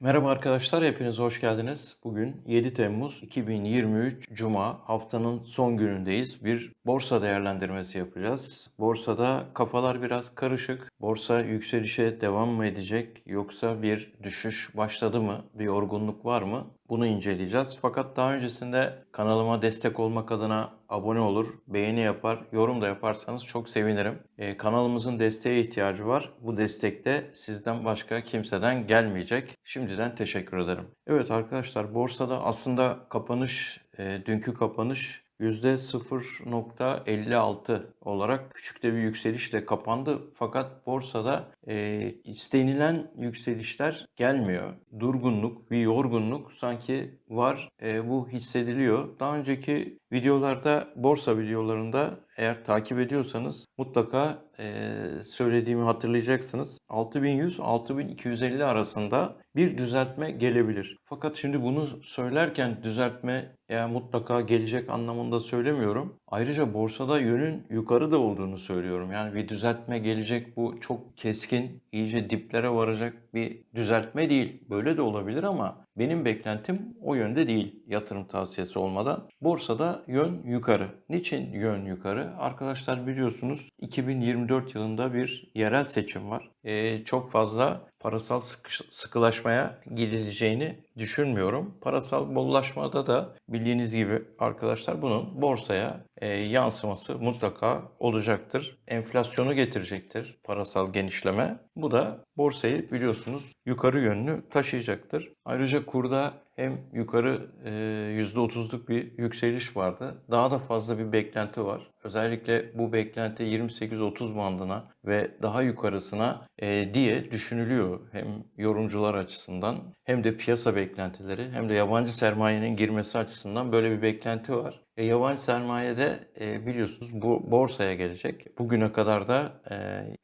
Merhaba arkadaşlar, hepiniz hoş geldiniz. Bugün 7 Temmuz 2023 Cuma haftanın son günündeyiz. Bir borsa değerlendirmesi yapacağız. Borsada kafalar biraz karışık. Borsa yükselişe devam mı edecek yoksa bir düşüş başladı mı? Bir yorgunluk var mı? Bunu inceleyeceğiz. Fakat daha öncesinde kanalıma destek olmak adına abone olur, beğeni yapar, yorum da yaparsanız çok sevinirim. Ee, kanalımızın desteğe ihtiyacı var. Bu destek de sizden başka kimseden gelmeyecek. Şimdiden teşekkür ederim. Evet arkadaşlar borsada aslında kapanış, e, dünkü kapanış %0.56 olarak küçük de bir yükselişle kapandı. Fakat borsada e, istenilen yükselişler gelmiyor. Durgunluk, bir yorgunluk sanki var. E, bu hissediliyor. Daha önceki videolarda, borsa videolarında eğer takip ediyorsanız mutlaka e, söylediğimi hatırlayacaksınız. 6100-6250 arasında bir düzeltme gelebilir. Fakat şimdi bunu söylerken düzeltme ya mutlaka gelecek anlamında söylemiyorum. Ayrıca borsada yönün yukarı da olduğunu söylüyorum. Yani bir düzeltme gelecek bu çok keskin, iyice diplere varacak bir düzeltme değil. Böyle de olabilir ama benim beklentim o yönde değil yatırım tavsiyesi olmadan. Borsada yön yukarı. Niçin yön yukarı? Arkadaşlar biliyorsunuz 2024 yılında bir yerel seçim var. Ee, çok fazla parasal sıkış- sıkılaşmaya gidileceğini düşünmüyorum. Parasal bollaşmada da bildiğiniz gibi arkadaşlar bunun borsaya e, yansıması mutlaka olacaktır. Enflasyonu getirecektir parasal genişleme. Bu da borsayı biliyorsunuz yukarı yönlü taşıyacaktır. Ayrıca kurda hem yukarı e, %30'luk bir yükseliş vardı. Daha da fazla bir beklenti var. Özellikle bu beklenti 28-30 bandına ve daha yukarısına e, diye düşünülüyor. Hem yorumcular açısından hem de piyasa beklentileri hem de yabancı sermayenin girmesi açısından böyle bir beklenti var. E, yabancı sermayede e, biliyorsunuz bu borsaya gelecek. Bugüne kadar da e,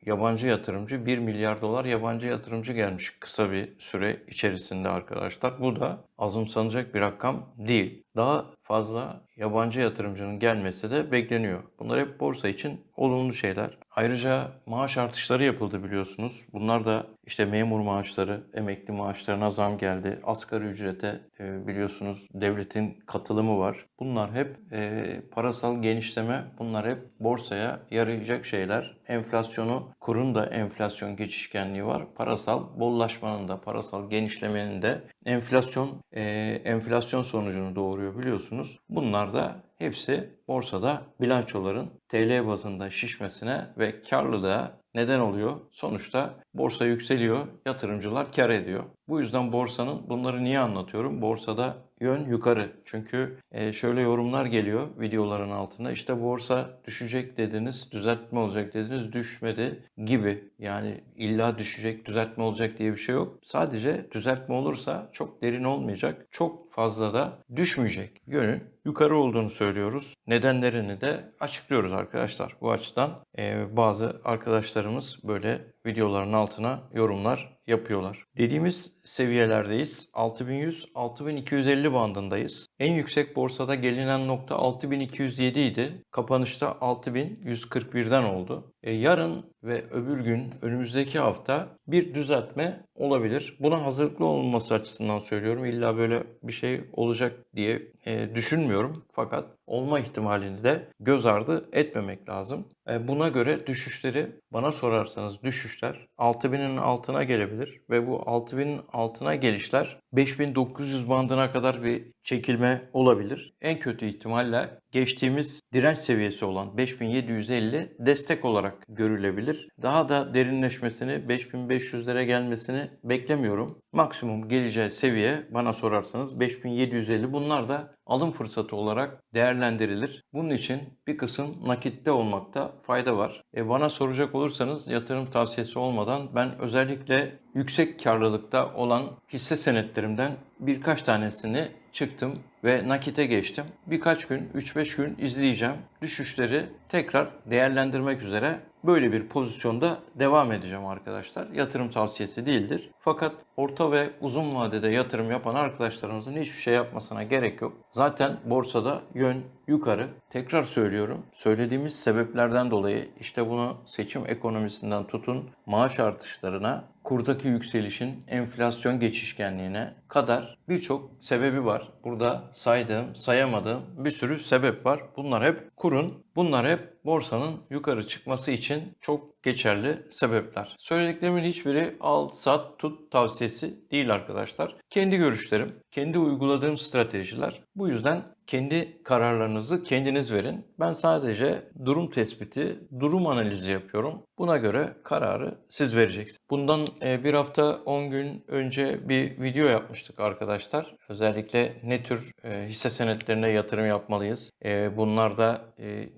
yabancı yatırımcı 1 milyar dolar yabancı yatırımcı gelmiş kısa bir süre içerisinde arkadaşlar. Bu da azımsanacak bir rakam değil. Daha fazla yabancı yatırımcının gelmesi de bekleniyor. Bunlar hep borsa için olumlu şeyler. Ayrıca maaş artışları yapıldı biliyorsunuz. Bunlar da işte memur maaşları, emekli maaşlarına zam geldi. Asgari ücrete e, biliyorsunuz devletin katılımı var. Bunlar hep e, parasal genişleme, bunlar hep borsaya yarayacak şeyler. Enflasyonu, kurun da enflasyon geçişkenliği var. Parasal bollaşmanın da, parasal genişlemenin de enflasyon e, enflasyon sonucunu doğuruyor biliyorsunuz. Bunlar da hepsi borsada bilançoların TL bazında şişmesine ve karlılığa neden oluyor. Sonuçta borsa yükseliyor, yatırımcılar kar ediyor. Bu yüzden borsanın bunları niye anlatıyorum? Borsada yön yukarı. Çünkü e, şöyle yorumlar geliyor videoların altında. İşte borsa düşecek dediniz, düzeltme olacak dediniz, düşmedi gibi. Yani illa düşecek, düzeltme olacak diye bir şey yok. Sadece düzeltme olursa çok derin olmayacak, çok fazla da düşmeyecek. Yönün yukarı olduğunu söylüyoruz. Nedenlerini de açıklıyoruz arkadaşlar. Bu açıdan e, bazı arkadaşlarımız böyle videoların altına yorumlar yapıyorlar. Dediğimiz seviyelerdeyiz. 6100-6250 bandındayız. En yüksek borsada gelinen nokta 6207 idi. Kapanışta 6141'den oldu. E, yarın ve öbür gün önümüzdeki hafta bir düzeltme olabilir. Buna hazırlıklı olunması açısından söylüyorum. İlla böyle bir şey olacak diye e, düşünmüyorum. Fakat olma ihtimalini de göz ardı etmemek lazım. E, buna göre düşüşleri bana sorarsanız düşüşler 6000'in altına gelebilir ve bu 6000'in altına gelişler 5900 bandına kadar bir çekilme olabilir. En kötü ihtimalle geçtiğimiz direnç seviyesi olan 5750 destek olarak görülebilir. Daha da derinleşmesini 5500'lere gelmesini beklemiyorum. Maksimum geleceği seviye bana sorarsanız 5750 bunlar da alım fırsatı olarak değerlendirilir. Bunun için bir kısım nakitte olmakta fayda var. E bana soracak olursanız yatırım tavsiyesi olmadan ben özellikle yüksek karlılıkta olan hisse senetlerimden birkaç tanesini çıktım ve nakite geçtim. Birkaç gün, 3-5 gün izleyeceğim. Düşüşleri tekrar değerlendirmek üzere böyle bir pozisyonda devam edeceğim arkadaşlar. Yatırım tavsiyesi değildir. Fakat orta ve uzun vadede yatırım yapan arkadaşlarımızın hiçbir şey yapmasına gerek yok. Zaten borsada yön yukarı. Tekrar söylüyorum. Söylediğimiz sebeplerden dolayı işte bunu seçim ekonomisinden tutun maaş artışlarına, kurdaki yükselişin enflasyon geçişkenliğine kadar birçok sebebi var. Burada saydığım, sayamadığım bir sürü sebep var. Bunlar hep kurun, bunlar hep borsanın yukarı çıkması için çok geçerli sebepler. Söylediklerimin hiçbiri al, sat, tut tavsiyesi değil arkadaşlar. Kendi görüşlerim, kendi uyguladığım stratejiler. Bu yüzden kendi kararlarınızı kendiniz verin. Ben sadece durum tespiti, durum analizi yapıyorum. Buna göre kararı siz vereceksiniz. Bundan e, bir hafta 10 gün önce bir video yapmıştık arkadaşlar. Özellikle ne tür e, hisse senetlerine yatırım yapmalıyız? E, Bunlarda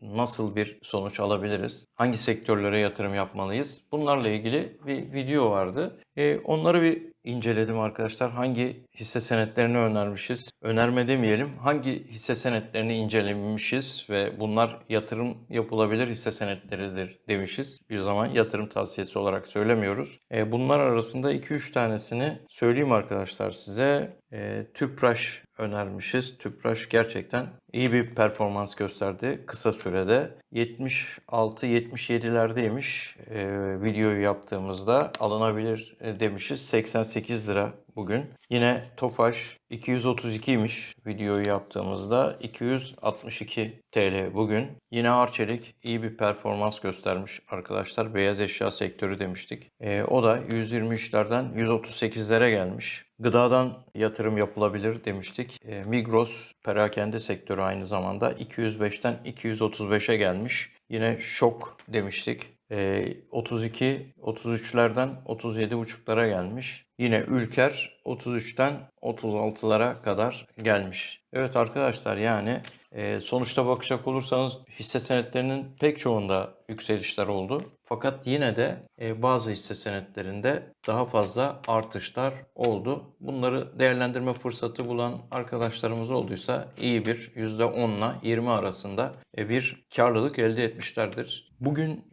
nasıl bir sonuç alabiliriz? Hangi sektörlere yatırım yapmalıyız? Bunlarla ilgili bir video vardı. Onları bir inceledim arkadaşlar. Hangi hisse senetlerini önermişiz? Önerme demeyelim. Hangi hisse senetlerini incelemişiz ve bunlar yatırım yapılabilir hisse senetleridir demişiz. Bir zaman yatırım tavsiyesi olarak söylemiyoruz. E, bunlar arasında 2-3 tanesini söyleyeyim arkadaşlar size. E, Tüpraş önermişiz. Tüpraş gerçekten iyi bir performans gösterdi kısa sürede. 76-77'lerdeymiş e, videoyu yaptığımızda alınabilir e, demişiz. 88 lira bugün. Yine Tofaş 232'ymiş videoyu yaptığımızda 262 TL bugün. Yine Arçelik iyi bir performans göstermiş arkadaşlar. Beyaz eşya sektörü demiştik. E, o da 123'lerden 138'lere gelmiş. Gıdadan yatırım yapılabilir demiştik. E, Migros perakende sektörü aynı zamanda 205'ten 235'e gelmiş. Yine şok demiştik. E, 32 33'lerden 37,5'lara gelmiş. Yine Ülker 33'ten 36'lara kadar gelmiş. Evet arkadaşlar yani e, sonuçta bakacak olursanız hisse senetlerinin pek çoğunda yükselişler oldu. Fakat yine de e, bazı hisse senetlerinde daha fazla artışlar oldu. Bunları değerlendirme fırsatı bulan arkadaşlarımız olduysa iyi bir %10'la 20 arasında e, bir karlılık elde etmişlerdir. Bugün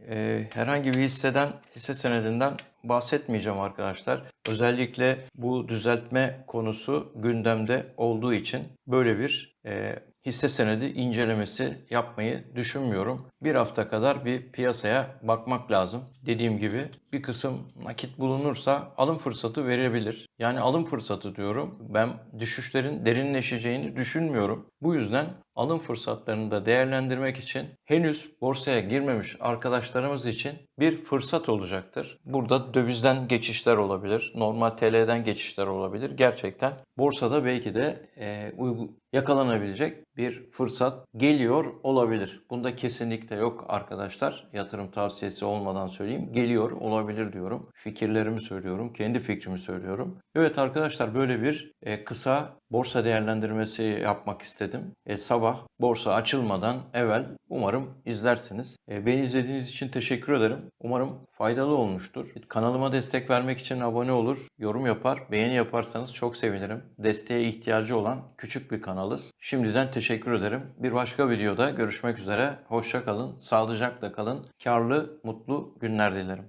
herhangi bir hisseden, hisse senedinden bahsetmeyeceğim arkadaşlar. Özellikle bu düzeltme konusu gündemde olduğu için böyle bir e, hisse senedi incelemesi yapmayı düşünmüyorum. Bir hafta kadar bir piyasaya bakmak lazım. Dediğim gibi bir kısım nakit bulunursa alım fırsatı verebilir. Yani alım fırsatı diyorum. Ben düşüşlerin derinleşeceğini düşünmüyorum. Bu yüzden alım fırsatlarını da değerlendirmek için henüz borsaya girmemiş arkadaşlarımız için bir fırsat olacaktır. Burada dövizden geçişler olabilir, normal TL'den geçişler olabilir. Gerçekten borsada belki de e, yakalanabilecek bir fırsat geliyor olabilir. Bunda kesinlikle yok arkadaşlar. Yatırım tavsiyesi olmadan söyleyeyim. Geliyor olabilir diyorum. Fikirlerimi söylüyorum. Kendi fikrimi söylüyorum. Evet arkadaşlar böyle bir e, kısa borsa değerlendirmesi yapmak istedim. E, sabah borsa açılmadan evvel umarım izlersiniz. E, beni izlediğiniz için teşekkür ederim. Umarım faydalı olmuştur. Kanalıma destek vermek için abone olur, yorum yapar, beğeni yaparsanız çok sevinirim. Desteğe ihtiyacı olan küçük bir kanalız. Şimdiden teşekkür ederim. Bir başka videoda görüşmek üzere. Hoşça kalın, sağlıcakla kalın. Karlı, mutlu günler dilerim.